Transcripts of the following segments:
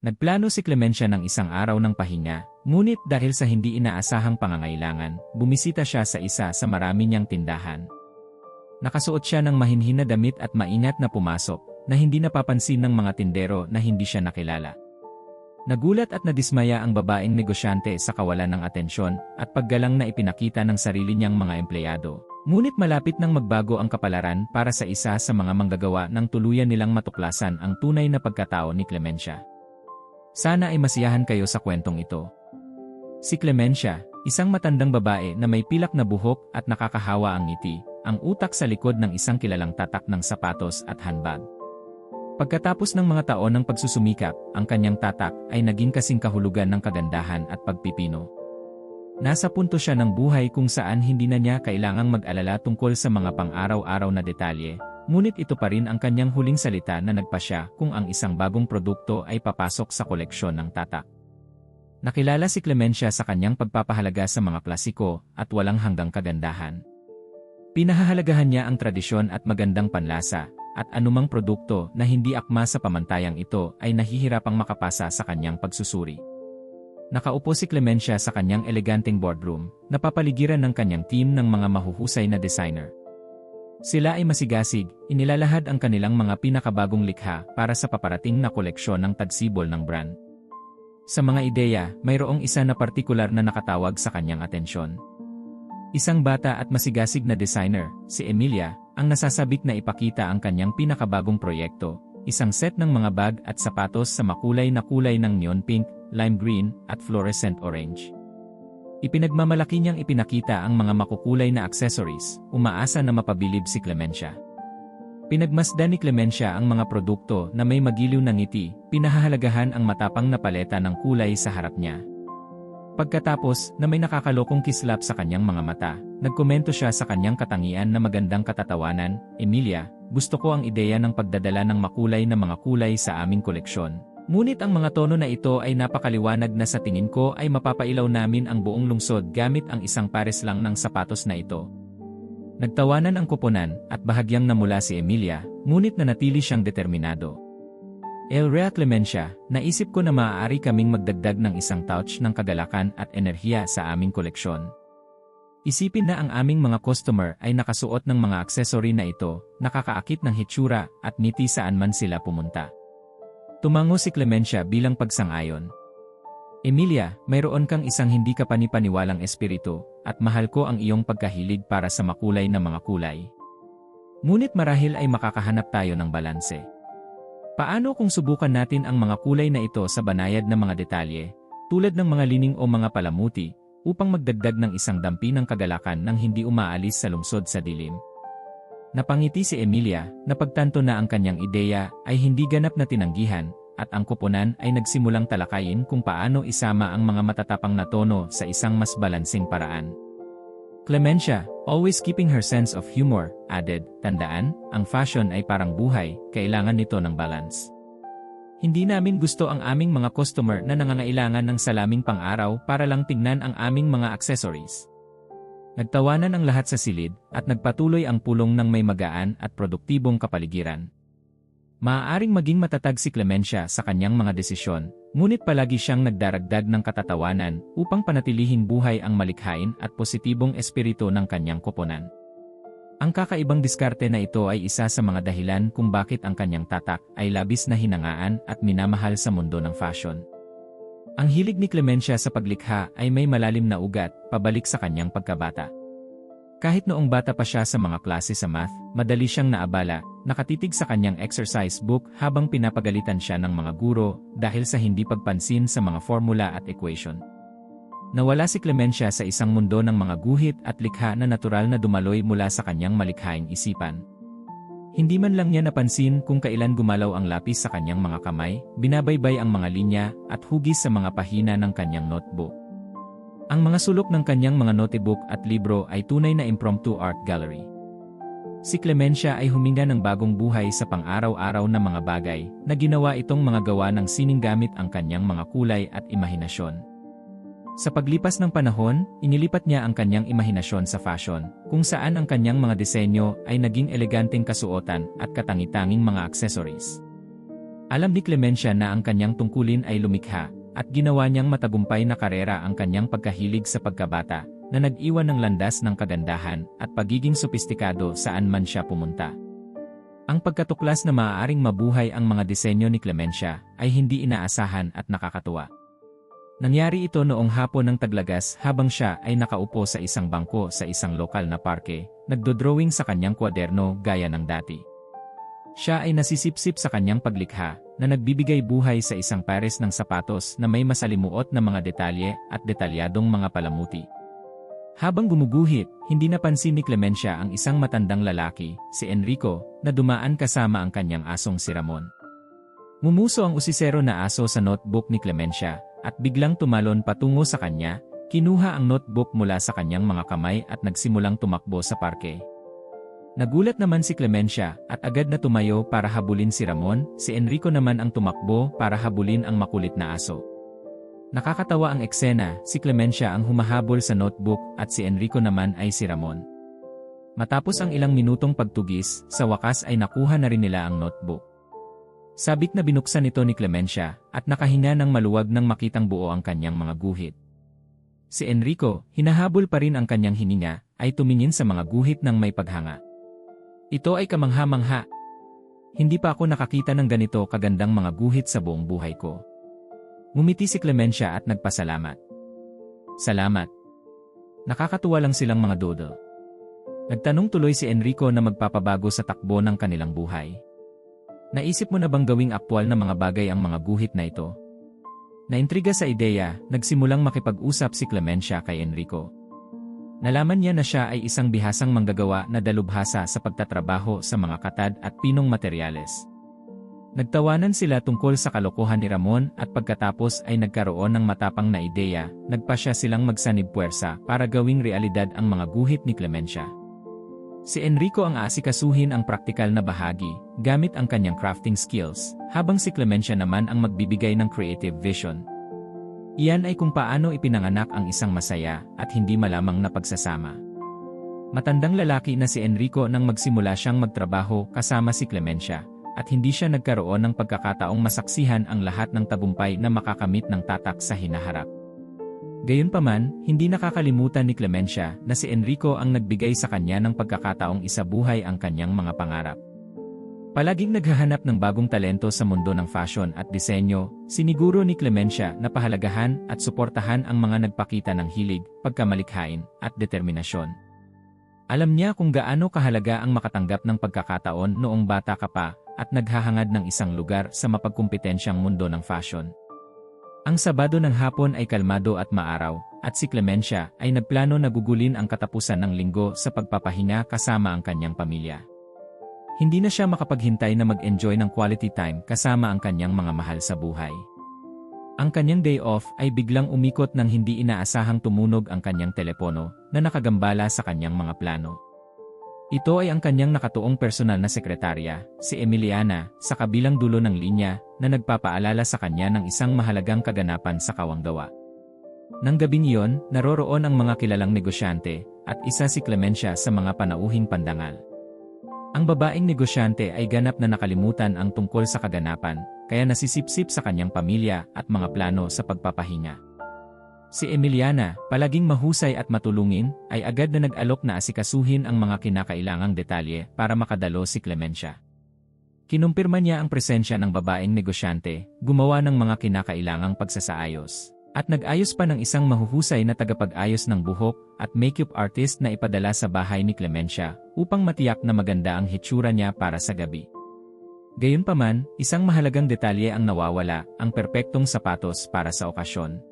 Nagplano si Clemencia ng isang araw ng pahinga, ngunit dahil sa hindi inaasahang pangangailangan, bumisita siya sa isa sa marami niyang tindahan. Nakasuot siya ng mahinhin na damit at maingat na pumasok, na hindi napapansin ng mga tindero na hindi siya nakilala. Nagulat at nadismaya ang babaeng negosyante sa kawalan ng atensyon at paggalang na ipinakita ng sarili niyang mga empleyado. Ngunit malapit nang magbago ang kapalaran para sa isa sa mga manggagawa ng tuluyan nilang matuklasan ang tunay na pagkatao ni Clemencia. Sana ay masiyahan kayo sa kwentong ito. Si Clemencia, isang matandang babae na may pilak na buhok at nakakahawa ang ngiti, ang utak sa likod ng isang kilalang tatak ng sapatos at handbag. Pagkatapos ng mga taon ng pagsusumikap, ang kanyang tatak ay naging kasing kahulugan ng kagandahan at pagpipino. Nasa punto siya ng buhay kung saan hindi na niya kailangang mag-alala tungkol sa mga pang-araw-araw na detalye, Ngunit ito pa rin ang kanyang huling salita na nagpasya kung ang isang bagong produkto ay papasok sa koleksyon ng tatak. Nakilala si Clemencia sa kanyang pagpapahalaga sa mga klasiko at walang hanggang kagandahan. Pinahahalagahan niya ang tradisyon at magandang panlasa, at anumang produkto na hindi akma sa pamantayang ito ay nahihirapang makapasa sa kanyang pagsusuri. Nakaupo si Clemencia sa kanyang eleganteng boardroom, napapaligiran ng kanyang team ng mga mahuhusay na designer. Sila ay masigasig, inilalahad ang kanilang mga pinakabagong likha para sa paparating na koleksyon ng tagsibol ng brand. Sa mga ideya, mayroong isa na partikular na nakatawag sa kanyang atensyon. Isang bata at masigasig na designer, si Emilia, ang nasasabik na ipakita ang kanyang pinakabagong proyekto, isang set ng mga bag at sapatos sa makulay na kulay ng neon pink, lime green, at fluorescent orange. Ipinagmamalaki niyang ipinakita ang mga makukulay na accessories, umaasa na mapabilib si Clemencia. Pinagmasdan ni Clemencia ang mga produkto na may magiliw na ngiti, pinahahalagahan ang matapang na paleta ng kulay sa harap niya. Pagkatapos na may nakakalokong kislap sa kanyang mga mata, nagkomento siya sa kanyang katangian na magandang katatawanan, Emilia, gusto ko ang ideya ng pagdadala ng makulay na mga kulay sa aming koleksyon. Ngunit ang mga tono na ito ay napakaliwanag na sa tingin ko ay mapapailaw namin ang buong lungsod gamit ang isang pares lang ng sapatos na ito. Nagtawanan ang kuponan at bahagyang namula si Emilia, ngunit nanatili siyang determinado. Elrea Clemencia, naisip ko na maaari kaming magdagdag ng isang touch ng kagalakan at enerhiya sa aming koleksyon. Isipin na ang aming mga customer ay nakasuot ng mga aksesory na ito, nakakaakit ng hitsura at niti saan man sila pumunta. Tumango si Clemencia bilang pagsang-ayon. Emilia, mayroon kang isang hindi ka panipaniwalang espiritu, at mahal ko ang iyong pagkahilig para sa makulay na mga kulay. Ngunit marahil ay makakahanap tayo ng balanse. Paano kung subukan natin ang mga kulay na ito sa banayad na mga detalye, tulad ng mga lining o mga palamuti, upang magdagdag ng isang dampi ng kagalakan nang hindi umaalis sa lungsod sa dilim? Napangiti si Emilia, napagtanto na ang kanyang ideya ay hindi ganap na tinanggihan, at ang kuponan ay nagsimulang talakayin kung paano isama ang mga matatapang na tono sa isang mas balansing paraan. Clemencia, always keeping her sense of humor, added, tandaan, ang fashion ay parang buhay, kailangan nito ng balance. Hindi namin gusto ang aming mga customer na nangangailangan ng salaming pang-araw para lang tingnan ang aming mga accessories. Nagtawanan ang lahat sa silid at nagpatuloy ang pulong ng may magaan at produktibong kapaligiran. Maaaring maging matatag si Clemencia sa kanyang mga desisyon, ngunit palagi siyang nagdaragdag ng katatawanan upang panatilihing buhay ang malikhain at positibong espiritu ng kanyang koponan. Ang kakaibang diskarte na ito ay isa sa mga dahilan kung bakit ang kanyang tatak ay labis na hinangaan at minamahal sa mundo ng fashion. Ang hilig ni Clemencia sa paglikha ay may malalim na ugat, pabalik sa kanyang pagkabata. Kahit noong bata pa siya sa mga klase sa math, madali siyang naabala, nakatitig sa kanyang exercise book habang pinapagalitan siya ng mga guro dahil sa hindi pagpansin sa mga formula at equation. Nawala si Clemencia sa isang mundo ng mga guhit at likha na natural na dumaloy mula sa kanyang malikhaing isipan. Hindi man lang niya napansin kung kailan gumalaw ang lapis sa kanyang mga kamay, binabaybay ang mga linya, at hugis sa mga pahina ng kanyang notebook. Ang mga sulok ng kanyang mga notebook at libro ay tunay na impromptu art gallery. Si Clemencia ay huminga ng bagong buhay sa pang-araw-araw na mga bagay na ginawa itong mga gawa ng sining gamit ang kanyang mga kulay at imahinasyon. Sa paglipas ng panahon, inilipat niya ang kanyang imahinasyon sa fashion, kung saan ang kanyang mga disenyo ay naging eleganteng kasuotan at katangi-tanging mga accessories. Alam ni Clemencia na ang kanyang tungkulin ay lumikha, at ginawa niyang matagumpay na karera ang kanyang pagkahilig sa pagkabata, na nag-iwan ng landas ng kagandahan at pagiging sopistikado saan man siya pumunta. Ang pagkatuklas na maaaring mabuhay ang mga disenyo ni Clemencia ay hindi inaasahan at nakakatuwa. Nangyari ito noong hapon ng taglagas habang siya ay nakaupo sa isang bangko sa isang lokal na parke, nagdodrawing sa kanyang kwaderno gaya ng dati. Siya ay nasisipsip sa kanyang paglikha na nagbibigay buhay sa isang pares ng sapatos na may masalimuot na mga detalye at detalyadong mga palamuti. Habang gumuguhit, hindi napansin ni Clemencia ang isang matandang lalaki, si Enrico, na dumaan kasama ang kanyang asong si Ramon. Mumuso ang usisero na aso sa notebook ni Clemencia, at biglang tumalon patungo sa kanya, kinuha ang notebook mula sa kanyang mga kamay at nagsimulang tumakbo sa parke. Nagulat naman si Clemencia at agad na tumayo para habulin si Ramon, si Enrico naman ang tumakbo para habulin ang makulit na aso. Nakakatawa ang eksena, si Clemencia ang humahabol sa notebook at si Enrico naman ay si Ramon. Matapos ang ilang minutong pagtugis, sa wakas ay nakuha na rin nila ang notebook. Sabik na binuksan ito ni Clemencia at nakahinga ng maluwag nang makitang buo ang kanyang mga guhit. Si Enrico, hinahabol pa rin ang kanyang hininga, ay tumingin sa mga guhit ng may paghanga. Ito ay kamangha-mangha. Hindi pa ako nakakita ng ganito kagandang mga guhit sa buong buhay ko. Ngumiti si Clemencia at nagpasalamat. Salamat. Nakakatuwa lang silang mga dodo. Nagtanong tuloy si Enrico na magpapabago sa takbo ng kanilang buhay. Naisip mo na bang gawing aktwal na mga bagay ang mga guhit na ito? Naintriga sa ideya, nagsimulang makipag-usap si Clemencia kay Enrico. Nalaman niya na siya ay isang bihasang manggagawa na dalubhasa sa pagtatrabaho sa mga katad at pinong materyales. Nagtawanan sila tungkol sa kalokohan ni Ramon at pagkatapos ay nagkaroon ng matapang na ideya, nagpa siya silang magsanib puwersa para gawing realidad ang mga guhit ni Clemencia. Si Enrico ang aasikasuhin ang praktikal na bahagi, gamit ang kanyang crafting skills, habang si Clemencia naman ang magbibigay ng creative vision. Iyan ay kung paano ipinanganak ang isang masaya at hindi malamang na pagsasama. Matandang lalaki na si Enrico nang magsimula siyang magtrabaho kasama si Clemencia, at hindi siya nagkaroon ng pagkakataong masaksihan ang lahat ng tabumpay na makakamit ng tatak sa hinaharap. Gayunpaman, hindi nakakalimutan ni Clemencia na si Enrico ang nagbigay sa kanya ng pagkakataong isabuhay ang kanyang mga pangarap. Palaging naghahanap ng bagong talento sa mundo ng fashion at disenyo, siniguro ni Clemencia na pahalagahan at suportahan ang mga nagpakita ng hilig, pagkamalikhain, at determinasyon. Alam niya kung gaano kahalaga ang makatanggap ng pagkakataon noong bata ka pa at naghahangad ng isang lugar sa mapagkumpetensyang mundo ng fashion. Ang Sabado ng hapon ay kalmado at maaraw, at si Clemencia ay nagplano na gugulin ang katapusan ng linggo sa pagpapahinga kasama ang kanyang pamilya. Hindi na siya makapaghintay na mag-enjoy ng quality time kasama ang kanyang mga mahal sa buhay. Ang kanyang day off ay biglang umikot nang hindi inaasahang tumunog ang kanyang telepono na nakagambala sa kanyang mga plano. Ito ay ang kanyang nakatuong personal na sekretarya, si Emiliana, sa kabilang dulo ng linya, na nagpapaalala sa kanya ng isang mahalagang kaganapan sa kawanggawa. Nang gabing iyon, naroroon ang mga kilalang negosyante, at isa si Clemencia sa mga panauhing pandangal. Ang babaeng negosyante ay ganap na nakalimutan ang tungkol sa kaganapan, kaya nasisipsip sa kanyang pamilya at mga plano sa pagpapahinga. Si Emiliana, palaging mahusay at matulungin, ay agad na nag-alok na asikasuhin ang mga kinakailangang detalye para makadalo si Clemencia. Kinumpirma niya ang presensya ng babaeng negosyante, gumawa ng mga kinakailangang pagsasaayos, at nag-ayos pa ng isang mahuhusay na tagapag-ayos ng buhok at makeup artist na ipadala sa bahay ni Clemencia upang matiyak na maganda ang hitsura niya para sa gabi. Gayunpaman, isang mahalagang detalye ang nawawala, ang perpektong sapatos para sa okasyon.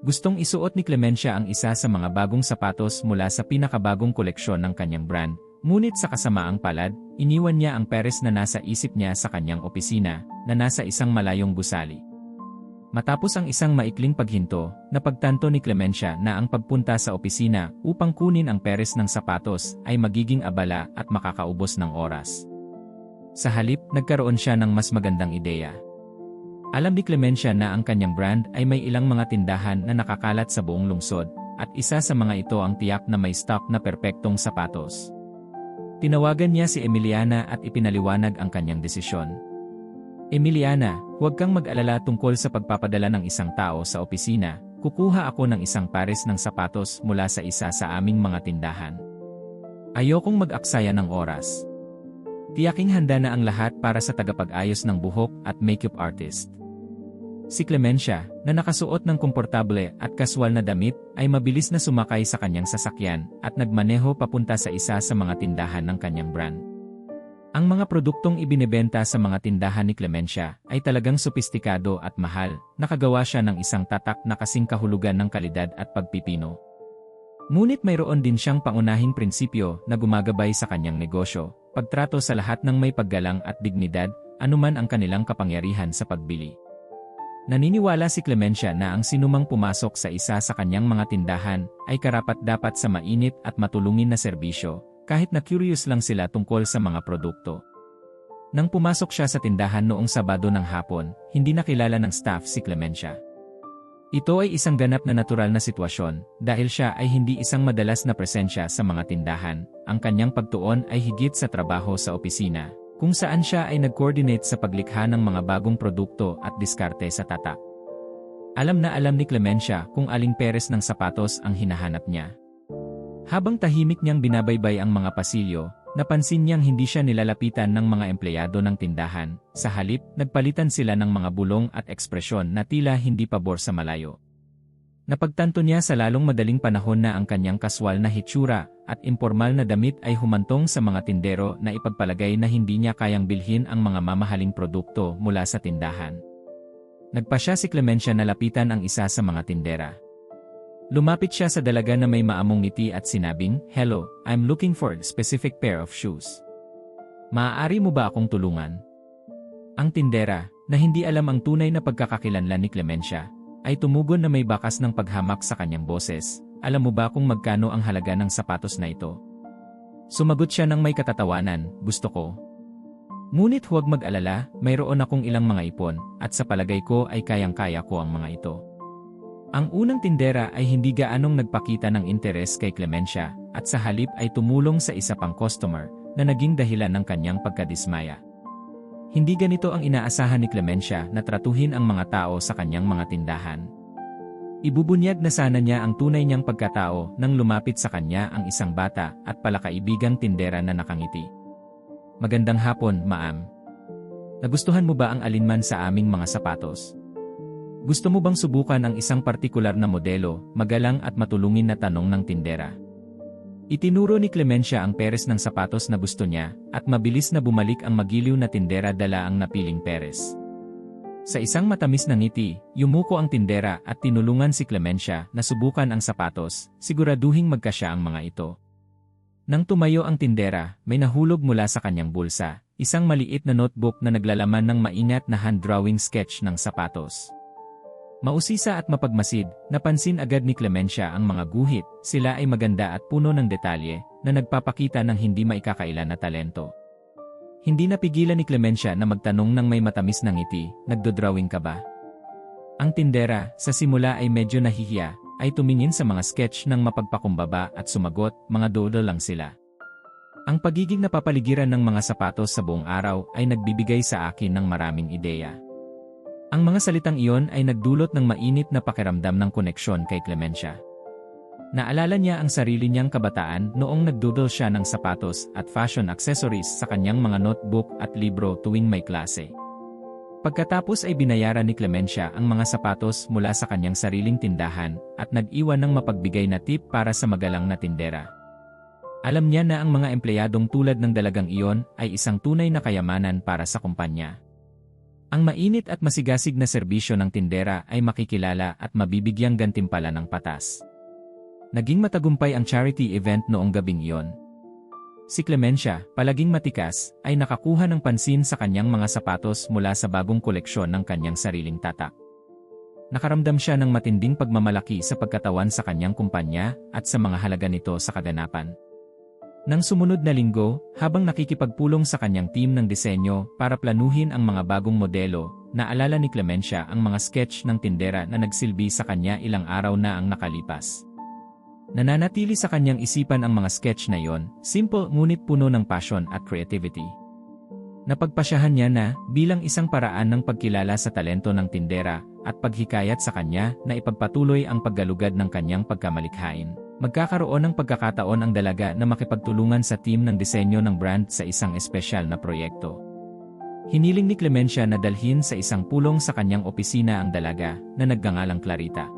Gustong isuot ni Clemencia ang isa sa mga bagong sapatos mula sa pinakabagong koleksyon ng kanyang brand, ngunit sa kasamaang palad, iniwan niya ang peres na nasa isip niya sa kanyang opisina, na nasa isang malayong gusali. Matapos ang isang maikling paghinto, napagtanto ni Clemencia na ang pagpunta sa opisina upang kunin ang peres ng sapatos ay magiging abala at makakaubos ng oras. Sa halip, nagkaroon siya ng mas magandang ideya. Alam ni Clemencia na ang kanyang brand ay may ilang mga tindahan na nakakalat sa buong lungsod, at isa sa mga ito ang tiyak na may stock na perpektong sapatos. Tinawagan niya si Emiliana at ipinaliwanag ang kanyang desisyon. Emiliana, huwag kang mag-alala tungkol sa pagpapadala ng isang tao sa opisina, kukuha ako ng isang pares ng sapatos mula sa isa sa aming mga tindahan. Ayokong mag-aksaya ng oras. Tiyaking handa na ang lahat para sa tagapag-ayos ng buhok at makeup artist. Si Clemencia, na nakasuot ng komportable at kaswal na damit, ay mabilis na sumakay sa kanyang sasakyan at nagmaneho papunta sa isa sa mga tindahan ng kanyang brand. Ang mga produktong ibinebenta sa mga tindahan ni Clemencia ay talagang sopistikado at mahal, nakagawa siya ng isang tatak na kasing kahulugan ng kalidad at pagpipino. Ngunit mayroon din siyang pangunahing prinsipyo na gumagabay sa kanyang negosyo, pagtrato sa lahat ng may paggalang at dignidad, anuman ang kanilang kapangyarihan sa pagbili. Naniniwala si Clemencia na ang sinumang pumasok sa isa sa kanyang mga tindahan ay karapat-dapat sa mainit at matulungin na serbisyo, kahit na curious lang sila tungkol sa mga produkto. Nang pumasok siya sa tindahan noong Sabado ng hapon, hindi nakilala ng staff si Clemencia. Ito ay isang ganap na natural na sitwasyon dahil siya ay hindi isang madalas na presensya sa mga tindahan. Ang kanyang pagtuon ay higit sa trabaho sa opisina kung saan siya ay nag-coordinate sa paglikha ng mga bagong produkto at diskarte sa tatak. Alam na alam ni Clemencia kung aling peres ng sapatos ang hinahanap niya. Habang tahimik niyang binabaybay ang mga pasilyo, napansin niyang hindi siya nilalapitan ng mga empleyado ng tindahan, sa halip, nagpalitan sila ng mga bulong at ekspresyon na tila hindi pabor sa malayo. Napagtanto niya sa lalong madaling panahon na ang kanyang kaswal na hitsura at impormal na damit ay humantong sa mga tindero na ipagpalagay na hindi niya kayang bilhin ang mga mamahaling produkto mula sa tindahan. Nagpa siya si Clemencia na lapitan ang isa sa mga tindera. Lumapit siya sa dalaga na may maamong ngiti at sinabing, Hello, I'm looking for a specific pair of shoes. Maaari mo ba akong tulungan? Ang tindera, na hindi alam ang tunay na pagkakakilanlan ni Clemencia, ay tumugon na may bakas ng paghamak sa kanyang boses, alam mo ba kung magkano ang halaga ng sapatos na ito? Sumagot siya ng may katatawanan, gusto ko. Ngunit huwag mag-alala, mayroon akong ilang mga ipon, at sa palagay ko ay kayang-kaya ko ang mga ito. Ang unang tindera ay hindi gaanong nagpakita ng interes kay Clemencia, at sa halip ay tumulong sa isa pang customer, na naging dahilan ng kanyang pagkadismaya. Hindi ganito ang inaasahan ni Clemencia na tratuhin ang mga tao sa kanyang mga tindahan. Ibubunyag na sana niya ang tunay niyang pagkatao nang lumapit sa kanya ang isang bata at palakaibigang tindera na nakangiti. Magandang hapon, maam. Nagustuhan mo ba ang alinman sa aming mga sapatos? Gusto mo bang subukan ang isang partikular na modelo, magalang at matulungin na tanong ng tindera? Itinuro ni Clemencia ang peres ng sapatos na gusto niya, at mabilis na bumalik ang magiliw na tindera dala ang napiling peres. Sa isang matamis na ngiti, yumuko ang tindera at tinulungan si Clemencia na subukan ang sapatos, siguraduhing magkasya ang mga ito. Nang tumayo ang tindera, may nahulog mula sa kanyang bulsa, isang maliit na notebook na naglalaman ng maingat na hand-drawing sketch ng sapatos. Mausisa at mapagmasid, napansin agad ni Clemencia ang mga guhit, sila ay maganda at puno ng detalye, na nagpapakita ng hindi maikakaila na talento. Hindi napigilan ni Clemencia na magtanong ng may matamis na ngiti, nagdodrawing ka ba? Ang tindera, sa simula ay medyo nahihiya, ay tumingin sa mga sketch ng mapagpakumbaba at sumagot, mga doodle lang sila. Ang pagiging napapaligiran ng mga sapatos sa buong araw ay nagbibigay sa akin ng maraming ideya. Ang mga salitang iyon ay nagdulot ng mainit na pakiramdam ng koneksyon kay Clemencia. Naalala niya ang sarili niyang kabataan noong nagdoodle siya ng sapatos at fashion accessories sa kanyang mga notebook at libro tuwing may klase. Pagkatapos ay binayaran ni Clemencia ang mga sapatos mula sa kanyang sariling tindahan at nag-iwan ng mapagbigay na tip para sa magalang na tindera. Alam niya na ang mga empleyadong tulad ng dalagang iyon ay isang tunay na kayamanan para sa kumpanya. Ang mainit at masigasig na serbisyo ng tindera ay makikilala at mabibigyang gantimpala ng patas. Naging matagumpay ang charity event noong gabing iyon. Si Clemencia, palaging matikas, ay nakakuha ng pansin sa kanyang mga sapatos mula sa bagong koleksyon ng kanyang sariling tatak. Nakaramdam siya ng matinding pagmamalaki sa pagkatawan sa kanyang kumpanya at sa mga halaga nito sa kaganapan. Nang sumunod na linggo, habang nakikipagpulong sa kanyang team ng disenyo para planuhin ang mga bagong modelo, naalala ni Clemencia ang mga sketch ng tindera na nagsilbi sa kanya ilang araw na ang nakalipas. Nananatili sa kanyang isipan ang mga sketch na iyon, simple ngunit puno ng passion at creativity. Napagpasyahan niya na, bilang isang paraan ng pagkilala sa talento ng tindera, at paghikayat sa kanya na ipagpatuloy ang paggalugad ng kanyang pagkamalikhain. Magkakaroon ng pagkakataon ang dalaga na makipagtulungan sa team ng disenyo ng brand sa isang espesyal na proyekto. Hiniling ni Clemencia na dalhin sa isang pulong sa kanyang opisina ang dalaga na nagngangalang Clarita.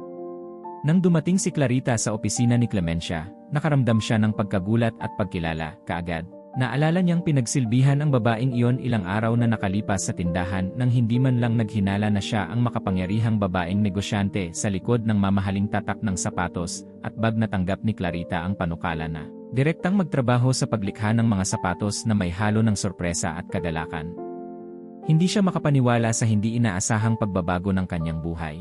Nang dumating si Clarita sa opisina ni Clemencia, nakaramdam siya ng pagkagulat at pagkilala kaagad. Naalala niyang pinagsilbihan ang babaeng iyon ilang araw na nakalipas sa tindahan nang hindi man lang naghinala na siya ang makapangyarihang babaeng negosyante sa likod ng mamahaling tatak ng sapatos at bag na tanggap ni Clarita ang panukala na direktang magtrabaho sa paglikha ng mga sapatos na may halo ng sorpresa at kagalakan. Hindi siya makapaniwala sa hindi inaasahang pagbabago ng kanyang buhay.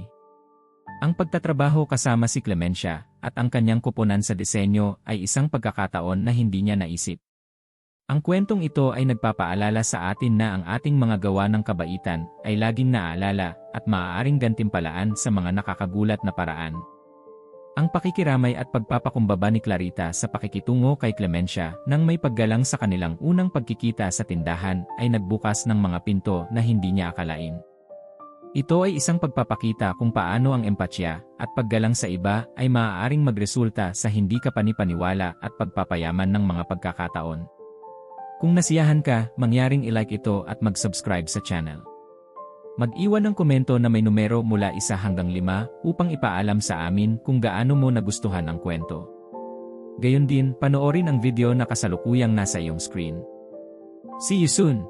Ang pagtatrabaho kasama si Clemencia at ang kanyang kuponan sa disenyo ay isang pagkakataon na hindi niya naisip. Ang kwentong ito ay nagpapaalala sa atin na ang ating mga gawa ng kabaitan ay laging naaalala at maaaring gantimpalaan sa mga nakakagulat na paraan. Ang pakikiramay at pagpapakumbaba ni Clarita sa pakikitungo kay Clemencia nang may paggalang sa kanilang unang pagkikita sa tindahan ay nagbukas ng mga pinto na hindi niya akalain. Ito ay isang pagpapakita kung paano ang empatya at paggalang sa iba ay maaaring magresulta sa hindi kapanipaniwala at pagpapayaman ng mga pagkakataon. Kung nasiyahan ka, mangyaring ilike ito at mag-subscribe sa channel. Mag-iwan ng komento na may numero mula isa hanggang lima upang ipaalam sa amin kung gaano mo nagustuhan ang kwento. Gayon din, panoorin ang video na kasalukuyang nasa iyong screen. See you soon!